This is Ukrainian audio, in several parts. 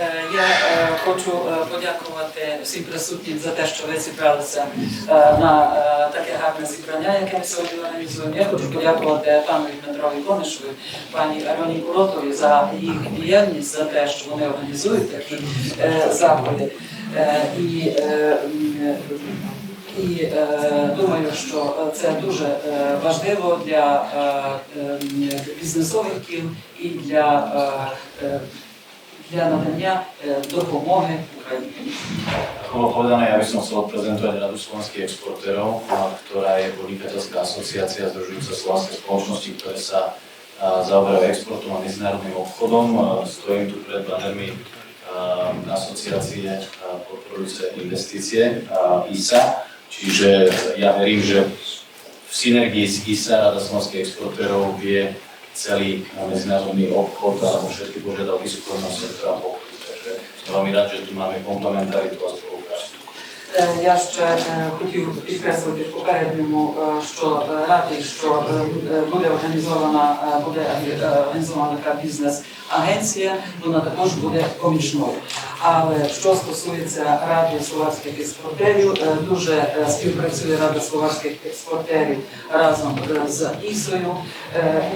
Е, Я е, хочу е, подякувати всім присутнім за те, що ви зібралися на таке гарне зібрання, яке ми сьогодні організуємо. Я хочу подякувати пану Дмитрові Конишеві, пані Ароні Куротові за їх діяльність, за те, що вони організують такі заходи. І і думаю, що це дуже важливо для бізнесових кіл і для, для надання е, допомоги Україні. Ako bolo povedané, ja by som chcel odprezentovať Radu slovenských exportérov, a ktorá je podnikateľská asociácia združujúca slovenské spoločnosti, ktoré sa a, zaoberajú exportom a medzinárodným obchodom. A, Stojím tu pred banermi a, asociácie a, podporujúce investície a, ISA, čiže ja verím, že v synergii s ISA Rada slovenských exportérov vie celý medzinárodný obchod alebo všetky požiadavky súkromného sektora pokryť. Takže som veľmi rád, že tu máme komplementaritu a spoluprácu. Е, Я ще е, хотів підкреслити в попередньому, е, що радий, що буде організована буде організована така бізнес-агенція, вона також буде помічною. Але що стосується Ради словацьких експортерів, дуже співпрацює Рада словацьких експортерів разом з ІСОю.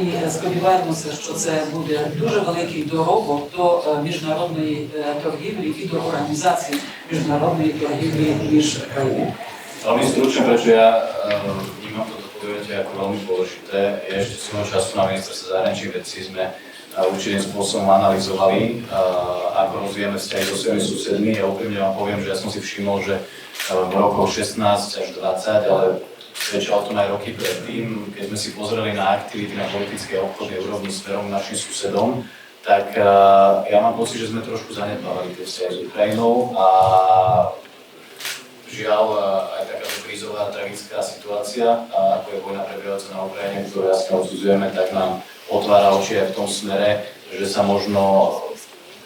І сподіваємося, що це буде дуже великий доробок до міжнародної торгівлі і до організації niż narodnej klavíry, niż. Veľmi stručne, prečo ja eh, vnímam toto poviete ako veľmi dôležité, je ešte svojho času na ministerstve zahraničných vecí sme eh, určitým spôsobom analyzovali, eh, ako rozvíjame vzťahy so svojimi susedmi. Ja úprimne vám poviem, že ja som si všimol, že v rokoch 16 až 20, ale prečia o tom aj roky predtým, keď sme si pozreli na aktivity na politické obchody úrovni smerom našim susedom, tak eh, ja mám pocit, že sme trošku zanedbávali tie vzťahy s Ukrajinou a žiaľ eh, aj takáto krízová tragická situácia, a ako je vojna prebiehajúca na Ukrajine, ktorú jasne odsudzujeme, tak nám otvára oči aj v tom smere, že sa možno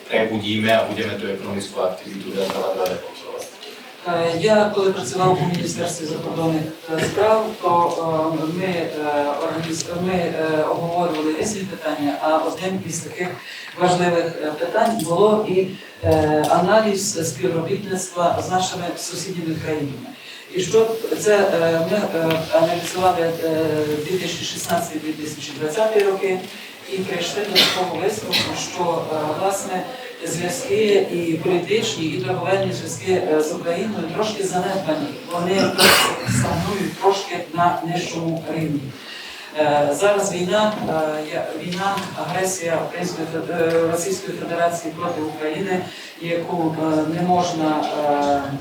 prebudíme a budeme tú ekonomickú aktivitu ďalej ďalej kontrolovať. Е, Я коли працював у міністерстві закордонних е, справ, то е, ми, ми обговорювали різні питання, а одним із таких важливих питань було і аналіз співробітництва з нашими сусідніми країнами. І що це ми аналізували е, 2016-2020 роки і прийшли до такого висновку, що власне зв'язки і політичні, і торговельні зв'язки е, з Україною трошки занедбані. Вони стагнують трошки на нижчому рівні. Е, Зараз війна, е, війна, агресія Російської Федерації проти України, яку не можна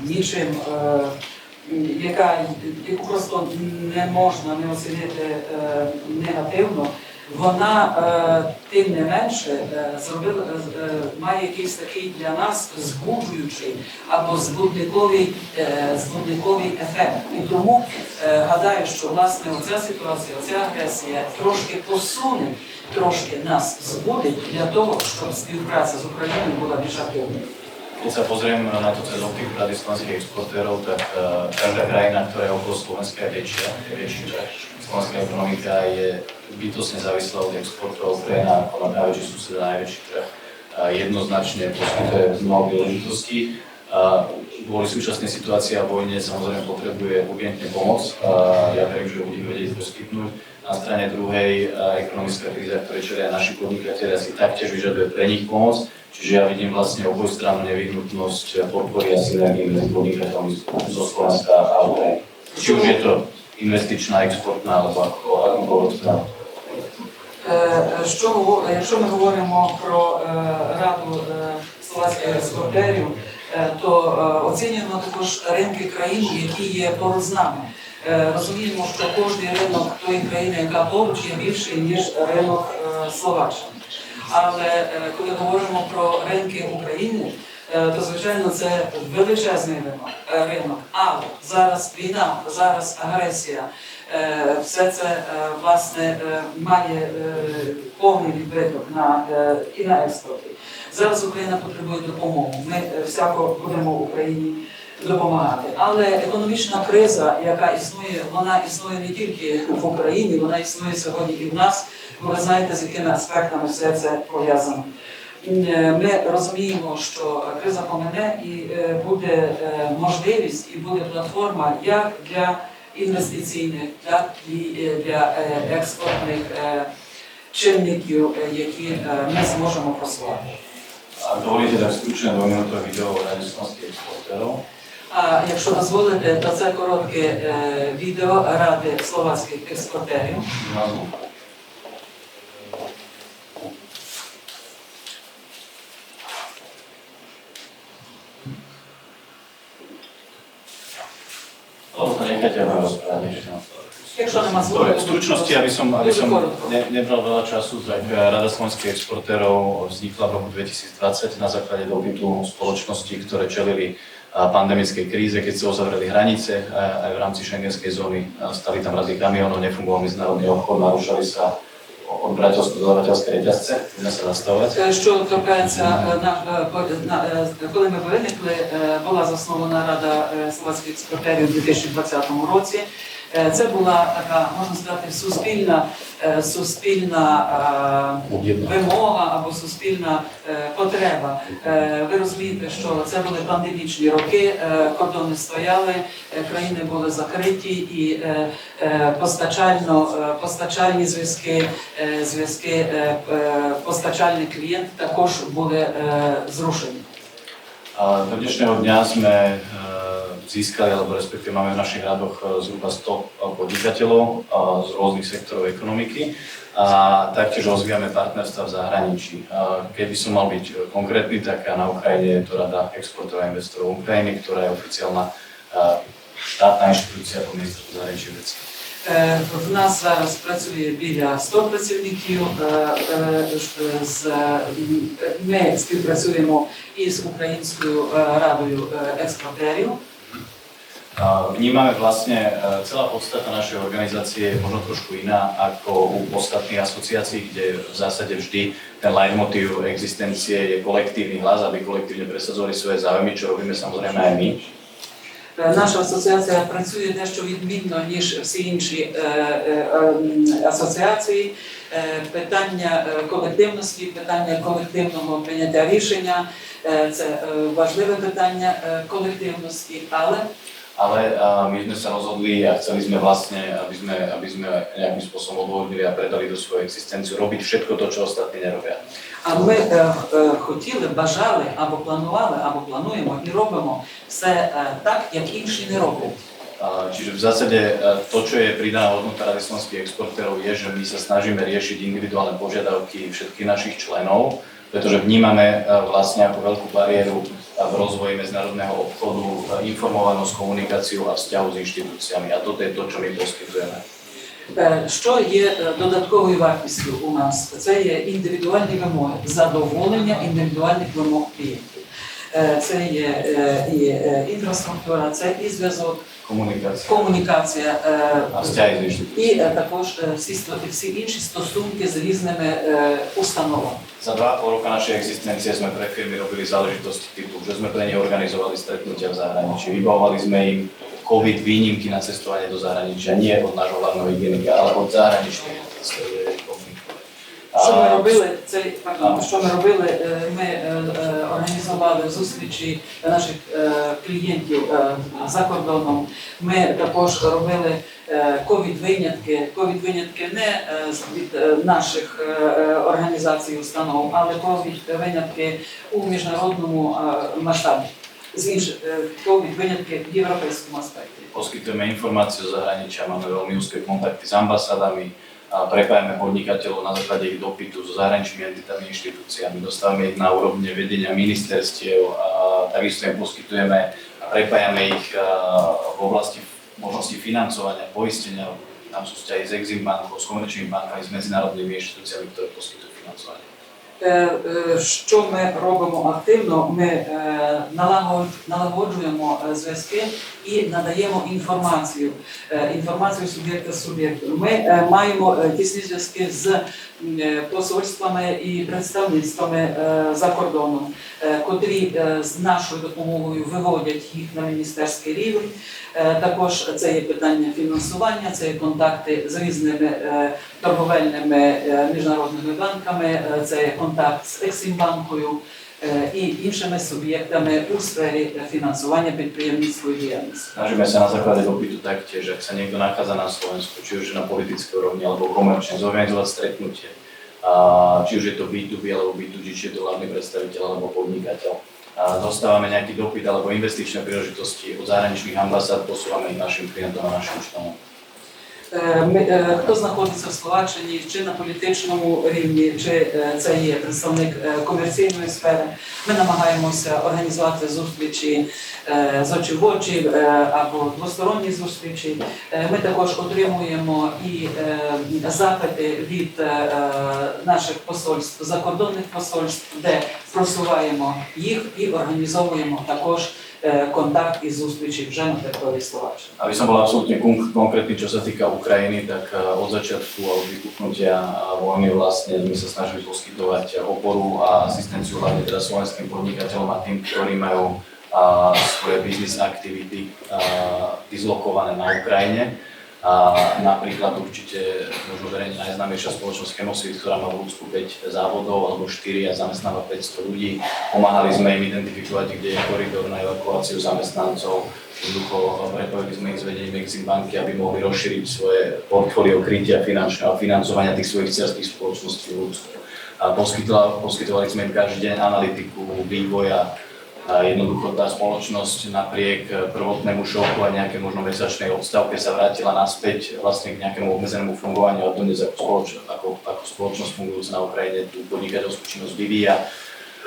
нічим, яка яку просто не можна не оцінити негативно. Вона е, тим не менше е, зробила е, має якийсь такий для нас збуджуючий або збудниковий, збудниковий ефект. І тому гадаю, що власне оця ситуація, оця агресія трошки посуне, трошки нас збудить для того, щоб співпраця з Україною була більш активною. Keď sa pozriem na cez optiku Rady slovenských exportérov, tak eh, každá krajina, ktorá je okolo Slovenska, je väčšia. Je. Slovenská ekonomika je bytostne závislá od exportu a Ukrajina ako najväčší sused a najväčší trh jednoznačne poskytuje mnoho príležitostí. Kvôli súčasnej situácii a vojne samozrejme potrebuje urgentne pomoc. Ja verím, že budeme vedieť poskytnúť. Na strane druhej ekonomická kríza, ktoré čelia naši podnikatelia, si taktiež vyžaduje pre nich pomoc. Čiže ja vidím vlastne obojstrannú nevyhnutnosť podpory a synergii medzi podnikateľmi zo Slovenska a Ukrajiny. Či už je to exportná alebo ako, akúkoľvek stranu. Е, Що гово- якщо ми говоримо про е, раду е, словацьких експортерів, е, то е, оцінюємо також ринки країн, які є поруч з нами. Е, Розуміємо, що кожний ринок тої країни, яка поруч, є більший ніж ринок е, Словаччини. Але е, коли говоримо про ринки України, е, то звичайно це величезний ринок. е. Але зараз війна, зараз агресія, е, все це е, власне е, має е, повний відбиток на е, і на експорті. Зараз Україна потребує допомоги. Ми е, всяко будемо Україні допомагати. Але економічна криза, яка існує, вона існує не тільки в Україні, вона існує сьогодні і в нас. Ви знаєте, з якими аспектами все це пов'язано. Е, ми розуміємо, що криза помине і е, буде е, можливість і буде платформа як для інвестиційних, так і для експортних чинників, які ми зможемо просувати. Stručné dvojminútové video o Rade slovenských. А якщо дозволите, то це коротке відео Ради словацьких експортерів. V stručnosti, aby som, aby som ne, nebral veľa času, tak Rada slovenských exportérov vznikla v roku 2020 na základe dopytu spoločnosti, ktoré čelili pandemickej kríze, keď sa uzavreli hranice aj v rámci šengenskej zóny, stali tam rady kamionov, nefungoval medzinárodný obchod, narušali sa odberateľsko-dodávateľské reťazce. Budeme sa zastavovať. Е, Що торкається е, на, коли ми виникли, була заснована Рада словацьких експортерів у 2020 році. Е, Це була така, можна сказати, суспільна, е, суспільна е, вимога або суспільна потреба. Ви розумієте, що це були пандемічні роки, кордони стояли, країни були закриті і постачально, постачальні зв'язки, зв'язки постачальний клієнт також були зрушені. Dňa sme e, získali, alebo respektíve máme v našich radoch e, zhruba 100 podnikateľov e, z rôznych sektorov ekonomiky a taktiež rozvíjame partnerstva v zahraničí. A Keby som mal byť e, konkrétny, tak na Ukrajine je to Rada exportov a investorov Ukrajiny, ktorá je oficiálna e, štátna inštitúcia po ministerstvu zahraničných vecí. Е, В нас зараз працює біля 100 працівників. е, е, ж- з, е, Ми співпрацюємо із Українською е, радою е, експортерів. A Vnímame vlastne, e, celá podstata našej organizácie je možno trošku iná ako u ostatných asociácií, kde v zásade vždy ten leitmotív existencie je kolektívny hlas, aby kolektívne presadzovali svoje záujmy, čo robíme samozrejme aj my. Е, Наша асоціація працює дещо відмінно, ніж всі інші е, е, ем, асоціації. Е, Питання е, колективності, питання колективного прийняття рішення е, це е, важливе питання е, колективності, але Ale a, my sme sa rozhodli a chceli sme vlastne, aby sme, aby sme nejakým spôsobom odvodnili a predali do svoju existenciu, robiť všetko to, čo ostatní nerobia. А ми е, е, хотіли, бажали або планували, або плануємо і робимо все е, так, як інші не роблять. A, Čiže v zásade e, to, čo je pridaná hodnota Rady slovenských exportérov, je, že my sa snažíme riešiť individuálne požiadavky všetkých našich členov, pretože vnímame e, vlastne ako veľkú bariéru e, v rozvoji medzinárodného obchodu, e, informovanosť, komunikáciu a vzťahu s inštitúciami. A toto je to, čo my poskytujeme. Е, Що є е, додатковою вартістю у нас? Це є індивідуальні вимоги, задоволення індивідуальних вимог клієнтів. Е, Це є е, і е, інфраструктура, це і зв'язок, Komunikácia комунікація е, a vzťahy s і inštitúciami. е, також е, всі, сто- всі інші стосунки з різними е, установами. Za dva a pol roka našej existencie sme pre firmy robili záležitosti typu, že sme pre ne organizovali stretnutia v zahraničí. Vybavovali sme im COVID výnimky na cestovanie do zahraničia, nie od nášho hlavného hygienika, ale od zahraničných eh, komunikov. Що ми робили? Це пардон, що ми робили? Е, Ми е, організували зустрічі наших е, клієнтів е, за кордоном. Ми також робили ковід винятки. Ковід винятки не від наших організацій установ, але ковід винятки у міжнародному масштабі. z inš, dôvodných výnimiek v európskom aspekte. Poskytujeme informácie zo zahraničia, máme veľmi úzke kontakty s ambasádami, a prepájame podnikateľov na základe ich dopytu so zahraničnými entitami, inštitúciami, dostávame ich na úrovne vedenia ministerstiev a takisto im poskytujeme a prepájame ich e, v oblasti možnosti financovania, poistenia, tam sú vzťahy s Exim bankou, s komerčnými bankami, s medzinárodnými inštitúciami, ktoré poskytujú financovanie. Е, е, Що ми робимо активно? Ми е, налагод- налагоджуємо зв'язки і надаємо інформацію, інформацію суб'єкта з суб'єктом. Ми маємо тісні зв'язки з посольствами і представництвами за кордоном, котрі з нашою допомогою виводять їх на міністерський рівень. Також це є питання фінансування, це є контакти з різними торговельними е, міжнародними банками, е, це є контакт з Ексімбанкою е, і іншими суб'єктами у сфері фінансування підприємницької діяльності. Snažíme sa na základe dopytu taktiež, ak sa niekto nachádza na Slovensku, či už na politickej úrovni alebo komerčne, zorganizovať stretnutie. A či už je to B2B alebo B2G, či je to hlavný predstaviteľ alebo podnikateľ. A dostávame nejaký dopyt alebo investičné príležitosti od zahraničných ambasád, posúvame ich našim klientom a našim členom. Е, е, хто знаходиться в Словаччині, чи на політичному рівні, чи е, це є представник комерційної сфери, ми намагаємося організувати зустрічі з очі або двосторонні зустрічі. Ми також отримуємо і запити від наших посольств, закордонних посольств, де просуваємо їх і організовуємо також E, kontakt i zústvičiť žen v Petrovej Slovačke. Aby som bol absolútne konkrétny, čo sa týka Ukrajiny, tak e, od začiatku od vypuknutia vojny vlastne sme sa snažili poskytovať oporu a asistenciu hlavne teda slovenským podnikateľom a tým, ktorí majú a, svoje biznis aktivity a, dislokované na Ukrajine. A napríklad určite možno verejne najznámejšia spoločnosť Chemosvit, ktorá má v Lúcku 5 závodov alebo 4 a zamestnáva 500 ľudí. Pomáhali sme im identifikovať, kde je koridor na evakuáciu zamestnancov. Jednoducho prepojili sme ich s vedením Exim banky, aby mohli rozšíriť svoje portfólio krytia finančného a financovania tých svojich cerských spoločností v Lúcku. A poskytovali, sme im každý deň analytiku vývoja jednoducho tá spoločnosť napriek prvotnému šoku a nejaké možno mesačnej odstavke sa vrátila naspäť vlastne k nejakému obmedzenému fungovaniu a dnes ako, spoloč- ako, ako spoločnosť fungujúca na Ukrajine tú podnikateľskú činnosť vyvíja.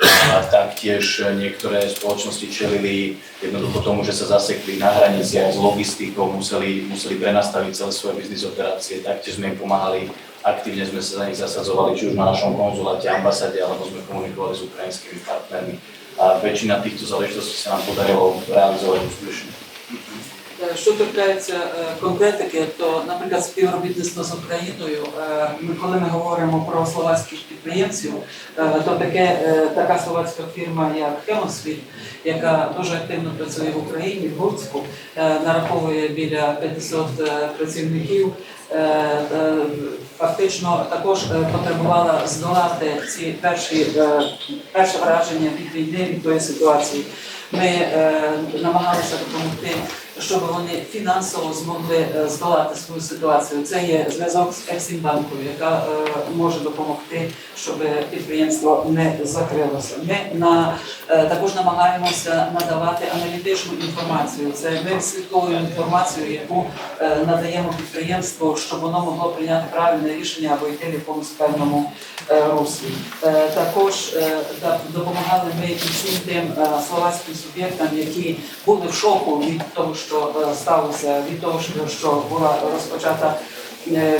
A taktiež niektoré spoločnosti čelili jednoducho tomu, že sa zasekli na hraniciach s logistikou, museli, museli prenastaviť celé svoje biznis operácie, taktiež sme im pomáhali, aktívne sme sa za nich zasadzovali, či už na našom konzuláte, ambasáde, alebo sme komunikovali s ukrajinskými partnermi. A väčšina týchto záležitostí sa nám podarilo realizovať úspešne. Що торкається конкретики, то, наприклад, співробітництво з Україною, коли ми говоримо про словацьких підприємців, то таке, така словацька фірма, як Хемосвіт, яка дуже активно працює в Україні, в Луцьку, е, нараховує біля 500 е, працівників. Е, е, Фактично також е, потребувала здолати ці перші перше враження від війни від тої ситуації. Ми намагалися допомогти, щоб вони фінансово змогли здолати свою ситуацію. Це є зв'язок з Ексімбанкою, яка може допомогти, щоб підприємство не закрилося. Ми на, також намагаємося надавати аналітичну інформацію. Це ми відслідковуємо інформацію, яку надаємо підприємству, щоб воно могло прийняти правильне рішення або йти в якомусь певному е, руслі. Е, Також е, допомагали ми і всім тим словацьким суб'єктам, які були в шоку від того, що сталося, від того, що- була розпочата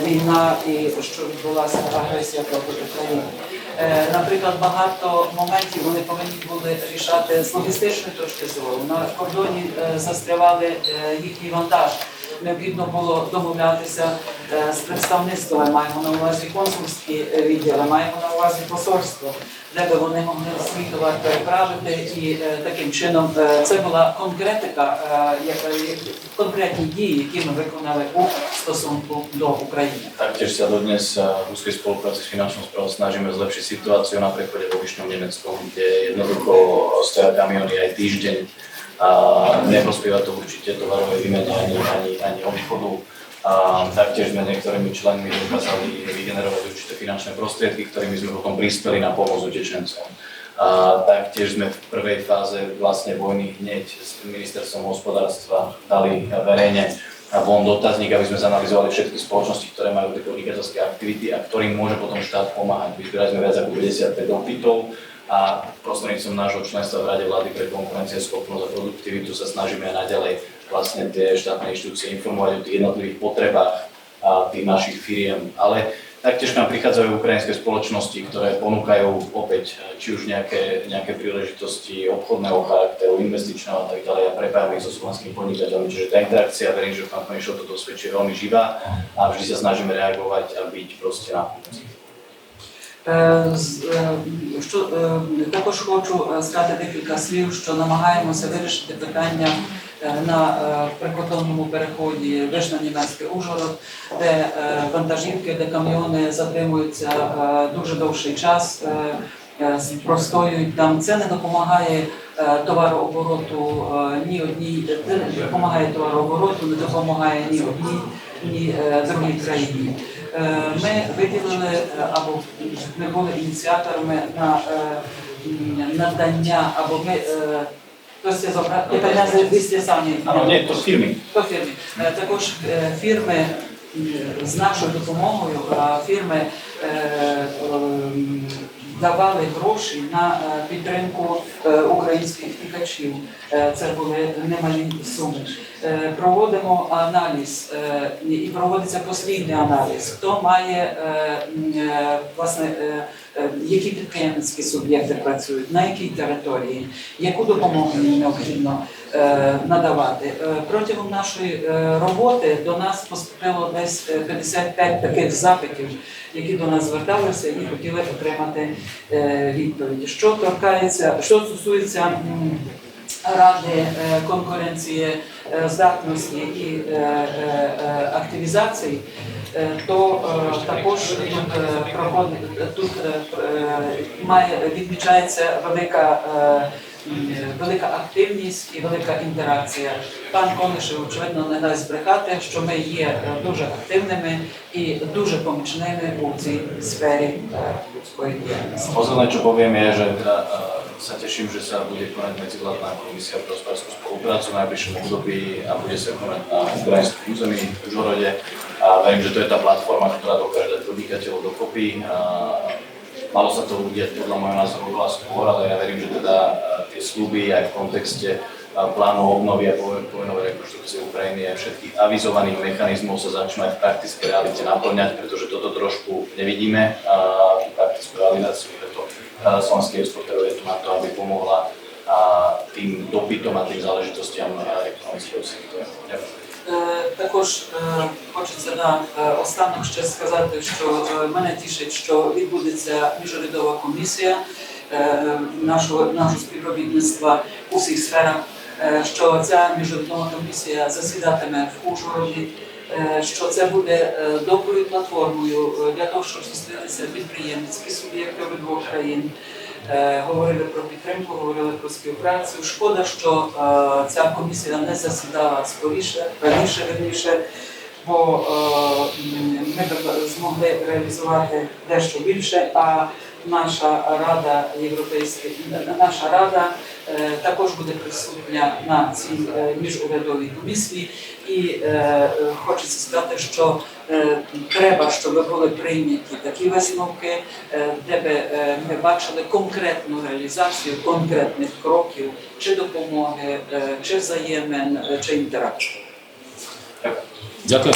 війна і що відбулася агресія проти України. Наприклад, багато моментів вони повинні були рішати з логістичної точки зору. На кордоні застрявали їхній вантаж. Необхідно було домовлятися е, з представництвами, маємо на увазі консульські е, відділи, маємо на увазі посольство, де би вони могли свій товар переправити. І е, таким чином це була конкретика, конкретні дії, які ми виконали у стосунку до України. Taktiež sa dodnes v úzkej spolupráci s finančnou správou snažíme zlepšiť situáciu na prechode vo Vyšnom Nemeckom, kde jednoducho stoja týždeň a neprospieva to určite tovarovej výmene ani, ani, ani obchodu. A taktiež sme niektorými členmi dokázali vygenerovať určité finančné prostriedky, ktorými sme potom prispeli na pomoc utečencom. A taktiež sme v prvej fáze vlastne vojny hneď s ministerstvom hospodárstva dali verejne von dotazník, aby sme zanalizovali všetky spoločnosti, ktoré majú tie podnikateľské aktivity a ktorým môže potom štát pomáhať. Vyzbierali sme viac ako 55 dopytov a prostredníctvom nášho členstva v Rade vlády pre konkurencieschopnosť a produktivitu sa snažíme aj naďalej vlastne tie štátne inštitúcie informovať o tých jednotlivých potrebách a tých našich firiem. Ale Taktiež k nám prichádzajú ukrajinské spoločnosti, ktoré ponúkajú opäť e, či už nejaké, nejaké príležitosti obchodného charakteru, investičného a tak ďalej a prepájame ich so slovenskými podnikateľmi. Čiže tá interakcia, verím, že v pán Konešov toto svedčí je veľmi živá a vždy sa snažíme reagovať a byť proste na pomoci. Е, з- е, Що е, також хочу е, сказати декілька слів, що намагаємося вирішити питання е, на е, прикордонному переході Вишна Німецький Ужгород, де е, вантажівки, де камйони затримуються е, дуже довший час, е, е, простоюють там. Це не допомагає е, товарообороту е, ні одній, не допомагає товарообороту, не допомагає ні одній, ні е, другій країні. Е, Ми виділили е, або ми були ініціаторами на е, надання, або ми е, я перенесли 200 самі. To z firmy. До фірми. Е, Також е, фірми з нашою допомогою е, фірми давали гроші на підтримку українських втікачів. Е, Це були немалі суми. Е, Проводимо аналіз е, і проводиться постійний аналіз. Хто має е, власне які підприємницькі суб'єкти працюють, на якій території, яку допомогу необхідно надавати. Протягом нашої роботи до нас поступило десь е, 55 таких запитів, які до нас зверталися і хотіли отримати відповіді. Що торкається, що стосується ради е, конкуренції е, здатності і активізації, то також тут проходить тут має відмічається велика. е, Велика активність і велика інтеракція. Пан Конишев, очевидно, не дасть брехати, що ми є дуже активними і дуже помічними у цій сфері людської діяльності. Sa teším, že sa bude konať medzivládna komisia pre hospodárskú spoluprácu v najbližšom období a bude sa konať na ukrajinskom území v Užhorode. A verím, že to je tá platforma, ktorá dokáže dať podnikateľov dokopy. A malo sa to udiať podľa môjho názoru veľa skôr, ale ja verím, že teda uh, tie sluby aj v kontexte uh, plánu obnovy a povojnovej rekonštrukcie Ukrajiny a všetkých avizovaných mechanizmov sa začnú aj v praktickej realite naplňať, pretože toto trošku nevidíme, a tú praktickú realizáciu, preto slovenský exportér je tu na to, aby pomohla a, tým dopytom a tým záležitostiam a, ekonomického sektora. Ďakujem. Е, Також е, хочеться на е, останок ще сказати, що е, мене тішить, що відбудеться міжурядова комісія е, нашого, нашого співробітництва у всіх сферах, е, що ця міжурядова комісія засідатиме в Ужгороді, е, що це буде е, доброю платформою е, для того, щоб зустрітися підприємницькі суб'єкти обидвох країн. Е, Говорили про підтримку, говорили про співпрацю. Шкода, що е, ця комісія не засідала скоріше, раніше верніше, бо е, ми змогли реалізувати дещо більше. А наша рада європейська, наша рада е, також буде присутня на цій е, міжурядовій комісії. І е, хочеться сказати, що треба, щоб були прийняті такі висновки, де би ми бачили конкретну реалізацію конкретних кроків чи допомоги, чи взаємин, чи інтеракції. Дякую.